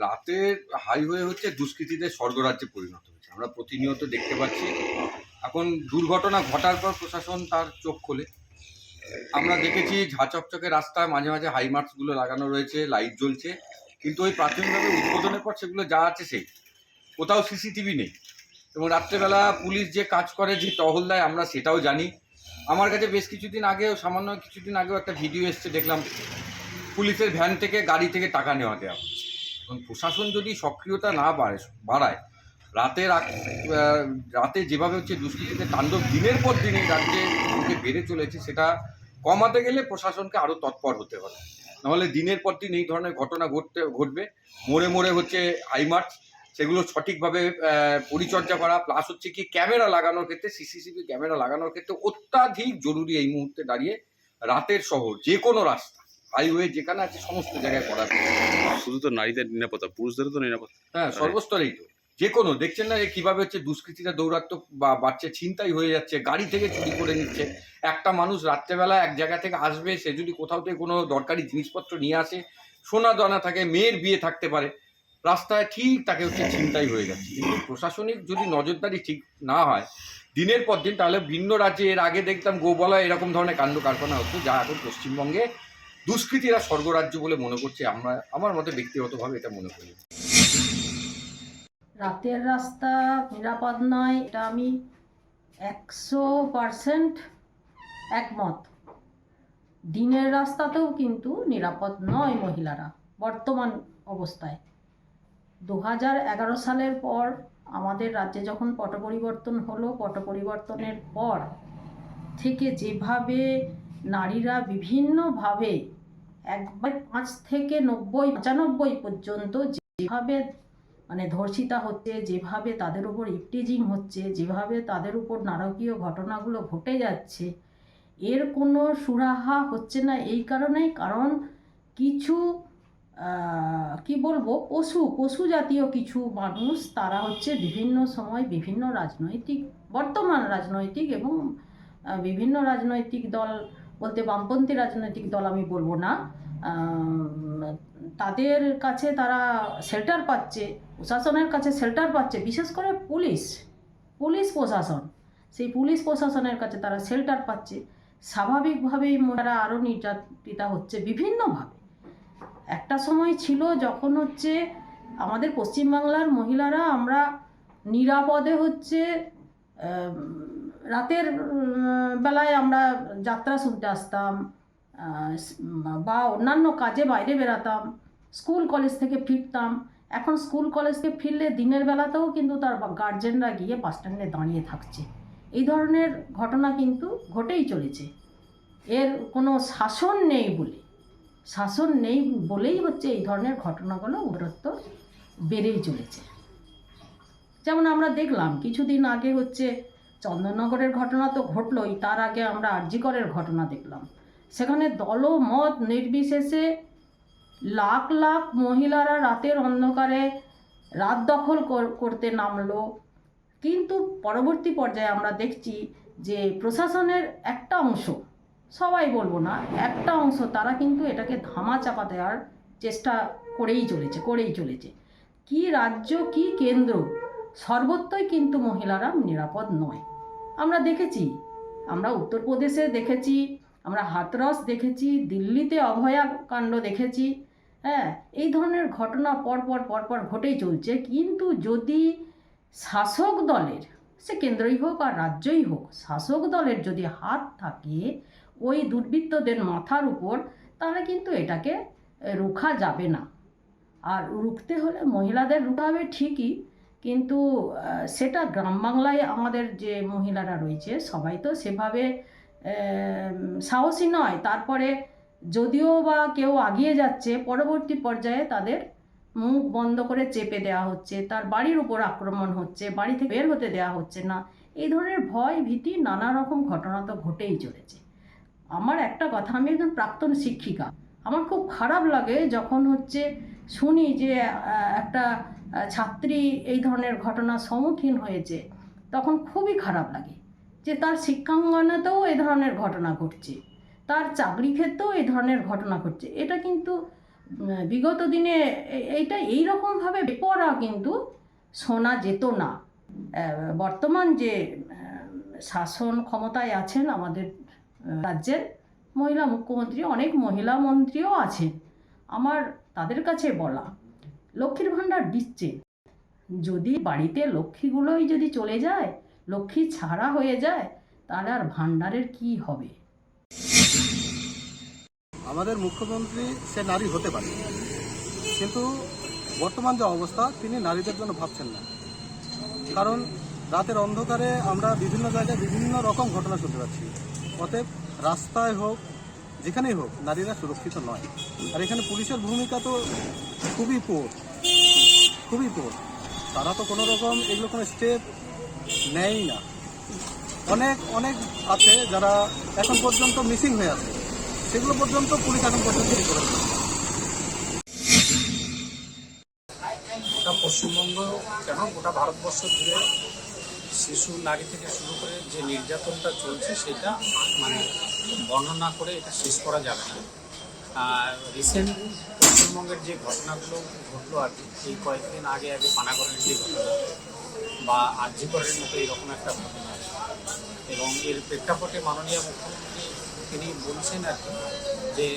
রাতের হাইওয়ে হচ্ছে দুষ্কৃতীদের স্বর্গরাজ্যে পরিণত হয়েছে। আমরা প্রতিনিয়ত দেখতে পাচ্ছি। এখন দুর্ঘটনা ঘটার পর প্রশাসন তার চোখ খোলে। আমরা দেখেছি ঝাঁচকচকে রাস্তায় মাঝে মাঝে হাইমার্কসগুলো লাগানো রয়েছে লাইট জ্বলছে। কিন্তু ওই প্রাথমিকভাবে উদ্বোধনের পর সেগুলো যা আছে সেই। কোথাও সিসিটিভি নেই। এবং রাত্রেবেলা পুলিশ যে কাজ করে, যে টহল দেয়, আমরা সেটাও জানি। আমার কাছে বেশ কিছুদিন আগেও, সামান্য কিছুদিন আগেও একটা ভিডিও এসছে, দেখলাম। পুলিশের ভ্যান থেকে, গাড়ি থেকে টাকা নেওয়া দেওয়া। এবং প্রশাসন যদি সক্রিয়তা না বাড়ে বাড়ায় আহ, রাতে যেভাবে হচ্ছে দুষ্কৃতীদের তাণ্ডব দিনের পর দিন এই রাজ্যে বেড়ে চলেছে সেটা কমাতে গেলে প্রশাসনকে আরও তৎপর হতে হবে। নাহলে দিনের পর দিন এই ধরনের ঘটনা ঘটতে ঘটবে। মোড়ে মোড়ে হচ্ছে হাইমার্চ সেগুলো সঠিকভাবে পরিচর্যা করা প্লাস হচ্ছে কি ক্যামেরা লাগানোর ক্ষেত্রে সিসিটিভি ক্যামেরা লাগানোর ক্ষেত্রে অত্যাধিক জরুরি এই মুহূর্তে দাঁড়িয়ে রাতের শহর যে কোনো রাস্তা। হাইওয়ে যেখানে আছে সমস্ত জায়গায় করা শুধু তো নারীদের নিরাপত্তা পুরুষদেরও তো নিরাপত্তা। হ্যাঁ সর্বস্তরেই তো। যে কোনো দেখছেন না কীভাবে হচ্ছে দুষ্কৃতীরা দৌরাত্ম বা বাচ্চা ছিনতাই হয়ে যাচ্ছে গাড়ি থেকে চুরি করে নিচ্ছে। একটা মানুষ রাত্রেবেলা এক জায়গা থেকে আসবে সে যদি কোথাও থেকে কোনো দরকারি জিনিসপত্র নিয়ে আসে সোনা দানা থাকে মেয়ের বিয়ে থাকতে পারে রাস্তায় ঠিক তাকে হচ্ছে ছিনতাই হয়ে যাচ্ছে। কিন্তু প্রশাসনিক যদি নজরদারি ঠিক না হয় দিনের পর দিন তাহলে ভিন্ন রাজ্যে এর আগে দেখতাম গোবলা এরকম ধরনের কাণ্ড কারখানা হতো যা এখন পশ্চিমবঙ্গে দুষ্কৃতীরা স্বর্গরাজ্য বলে মনে করছে, আমরা, আমার মতে ব্যক্তিগতভাবে এটা মনে করি। রাতের রাস্তা নিরাপদ নয়, এটা আমি একশো পারসেন্ট একমত। দিনের রাস্তাতেও কিন্তু নিরাপদ নয় মহিলারা, বর্তমান অবস্থায়। দু হাজার এগারো সালের পর আমাদের রাজ্যে যখন পট পরিবর্তন হলো পট পরিবর্তনের পর থেকে যেভাবে নারীরা বিভিন্নভাবে একবার পাঁচ থেকে নব্বই, পঁচানব্বই পর্যন্ত যেভাবে মানে ধর্ষিতা হচ্ছে, যেভাবে তাদের উপর ইপটিজিং হচ্ছে, যেভাবে তাদের উপর নারকীয় ঘটনাগুলো ঘটে যাচ্ছে, এর কোনো সুরাহা হচ্ছে না এই কারণেই, কারণ কিছু কি বলব, পশু পশু জাতীয় কিছু মানুষ, তারা হচ্ছে বিভিন্ন সময় বিভিন্ন রাজনৈতিক, বর্তমান রাজনৈতিক এবং বিভিন্ন রাজনৈতিক দল বলতে বামপন্থী রাজনৈতিক দল আমি বলব না। তাদের কাছে তারা শেল্টার পাচ্ছে, প্রশাসনের কাছে শেল্টার পাচ্ছে, বিশেষ করে পুলিশ পুলিশ প্রশাসন। সেই পুলিশ প্রশাসনের কাছে তারা শেল্টার পাচ্ছে। স্বাভাবিকভাবেই মহিলারা আরও নির্যাতিতা হচ্ছে বিভিন্নভাবে। একটা সময় ছিল যখন হচ্ছে আমাদের পশ্চিমবাংলার মহিলারা আমরা নিরাপদে হচ্ছে রাতের বেলায় আমরা যাত্রা শুনতে আসতাম বা অন্যান্য কাজে বাইরে বেরাতাম, স্কুল কলেজ থেকে ফিরতাম। এখন স্কুল কলেজ থেকে ফিরলে দিনের বেলাতেও কিন্তু তার গার্জেনরা গিয়ে বাস স্ট্যান্ডে দাঁড়িয়ে থাকছে। এই ধরনের ঘটনা কিন্তু ঘটেই চলেছে। এর কোনো শাসন নেই বলে, শাসন নেই বলেই হচ্ছে এই ধরনের ঘটনাগুলো উগ্রত্ব বেড়েই চলেছে। যেমন আমরা দেখলাম, কিছুদিন আগে হচ্ছে চন্দননগরের ঘটনা তো ঘটলই, তার আগে আমরা আরজিকরের ঘটনা দেখলাম। সেখানে দলমত নির্বিশেষে লাখ লাখ মহিলারা রাতের অন্ধকারে রাত দখল কর- করতে নামলো। কিন্তু পরবর্তী পর্যায়ে আমরা দেখছি যে প্রশাসনের একটা অংশ, সবাই বলব না, একটা অংশ তারা কিন্তু এটাকে ধামা চাপা দেওয়ার চেষ্টা করেই চলেছে করেই চলেছে। কি রাজ্য, কি কেন্দ্র সর্বত্রই কিন্তু মহিলারা নিরাপদ নয়। আমরা দেখেছি, আমরা উত্তরপ্রদেশে দেখেছি, আমরা হাতরস দেখেছি, দিল্লিতে অভয়া কাণ্ড দেখেছি হ্যাঁ এই ধরনের ঘটনা পরপর পরপর ঘটেই চলছে। কিন্তু যদি শাসক দলের, সে কেন্দ্রই হোক আর রাজ্যই হোক, শাসক দলের যদি হাত থাকে ওই দুর্বৃত্তদের মাথার উপর, তাহলে কিন্তু এটাকে রুখা যাবে না। আর রুখতে হলে মহিলাদের রুখা হবে ঠিকই কিন্তু সেটা গ্রাম বাংলায় আমাদের যে মহিলারা রয়েছে, সবাই তো সেভাবে সাহসী নয়। তারপরে যদিও বা কেউ আগিয়ে যাচ্ছে, পরবর্তী পর্যায়ে তাদের মুখ বন্ধ করে চেপে দেওয়া হচ্ছে, তার বাড়ির উপর আক্রমণ হচ্ছে, বাড়ি থেকে বের হতে দেওয়া হচ্ছে না। এই ধরনের ভয় ভীতি নানা রকম ঘটনা তো ঘটেই চলেছে। আমার একটা কথা, আমি একজন প্রাক্তন শিক্ষিকা। আমার খুব খারাপ লাগে যখন হচ্ছে শুনি যে একটা ছাত্রী এই ধরনের ঘটনার সম্মুখীন হয়েছে, তখন খুবই খারাপ লাগে যে তার শিক্ষাঙ্গনেতেও এই ধরনের ঘটনা ঘটছে, তার চাকরি ক্ষেত্রেও এই ধরনের ঘটনা ঘটছে। এটা কিন্তু বিগত দিনে এইটা এইরকমভাবে বেপরা কিন্তু শোনা যেত না। বর্তমান যে শাসন ক্ষমতায় আছেন আমাদের রাজ্যের মহিলা মুখ্যমন্ত্রী, অনেক মহিলা মন্ত্রীও আছেন। আমার তাদের কাছে বলা লক্ষ্মীর ভাণ্ডার দিচ্ছে যদি বাড়িতে লক্ষ্মীগুলোই যদি চলে যায়, লক্ষ্মী ছাড়া হয়ে যায়, তাহলে আর ভাণ্ডারের কি হবে? আমাদের মুখ্যমন্ত্রী, সে নারী হতে পারে। কিন্তু বর্তমান যে অবস্থা, তিনি নারীদের জন্য ভাবছেন না। কারণ রাতের অন্ধকারে আমরা বিভিন্ন জায়গায় বিভিন্ন রকম ঘটনা শুনতে পাচ্ছি। অতএব রাস্তায় হোক যেখানেই হোক, নারীরা সুরক্ষিত নয়। আর এখানে পুলিশের ভূমিকা তো খুবই পোর খুবই পোর তারা তো কোনো রকম এগুলো কোনো স্টেপ নেয়ই না। অনেক অনেক আছে যারা এখন পর্যন্ত মিসিং হয়ে আছে। সেগুলো পর্যন্ত পুলিশ এখন পর্যন্ত করেছে পশ্চিমবঙ্গ কেন গোটা ভারতবর্ষ জুড়ে শিশু, নারী থেকে শুরু করে যে নির্যাতনটা চলছে, সেটা মানে বর্ণনা করে এটা শেষ করা যাবে না। আর রিসেন্ট পশ্চিমবঙ্গের যে ঘটনাগুলো ঘটলো আর কি, এই কয়েকদিন আগে আগে পানাগড়ের যে ঘটনা বা আর্যিকরের মতো এরকম একটা ঘটনা। এবং এর প্রেক্ষাপটে মাননীয় মুখ্যমন্ত্রী তিনি বলছেন আর কি যে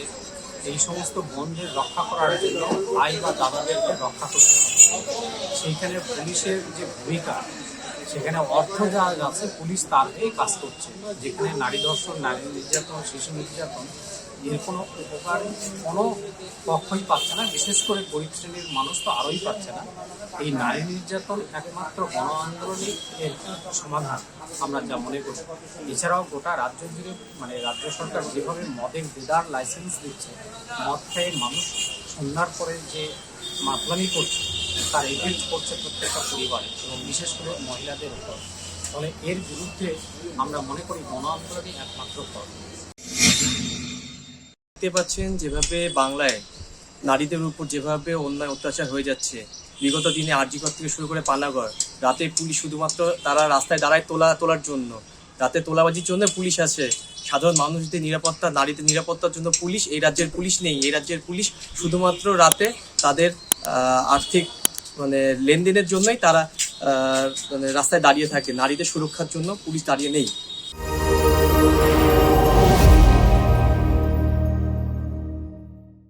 এই সমস্ত বোনদের রক্ষা করার জন্য ভাই বা দাদাদেরকে রক্ষা করতে হবে। সেইখানে পুলিশের যে ভূমিকা সেখানে অর্থ যা আছে, পুলিশ তার হয়ে কাজ করছে। যেখানে নারী ধর্ষণ নারী নির্যাতন, শিশু নির্যাতন, এর কোনো উপকার কোনো পক্ষই পাচ্ছে না। বিশেষ করে গরিব শ্রেণির মানুষ তো আরোই পাচ্ছে না। এই নারী নির্যাতন একমাত্র গণ আন্দোলনই এর সমাধান, আমরা যা মনে করি। এছাড়াও গোটা রাজ্য জুড়ে মানে রাজ্য সরকার যেভাবে মদের দেদার লাইসেন্স দিচ্ছে, মদ খেয়ে মানুষ সন্ধ্যার পরে যে মাতলামি করছে তার এফেক্ট করছে প্রত্যেকটা পরিবারে এবং বিশেষ করে মহিলাদের উপর। ফলে এর বিরুদ্ধে আমরা মনে করি গণ আন্দোলনই একমাত্র পথ। দেখতে পাচ্ছেন যেভাবে বাংলায় নারীদের উপর যেভাবে অন্যায় অত্যাচার হয়ে যাচ্ছে, বিগত দিনে আরজিকর থেকে শুরু করে পানাগড়, রাতে পুলিশ শুধুমাত্র তারা রাস্তায় দাঁড়ায় তোলা, তোলার জন্য, রাতে তোলাবাজির জন্য পুলিশ আছে সাধারণ মানুষদের নিরাপত্তা, নারীদের নিরাপত্তার জন্য পুলিশ, এই রাজ্যের পুলিশ নেই, এই রাজ্যের পুলিশ শুধুমাত্র রাতে তাদের আর্থিক মানে লেনদেনের জন্যই তারা মানে রাস্তায় দাঁড়িয়ে থাকে। নারীদের সুরক্ষার জন্য পুলিশ দাঁড়িয়ে নেই।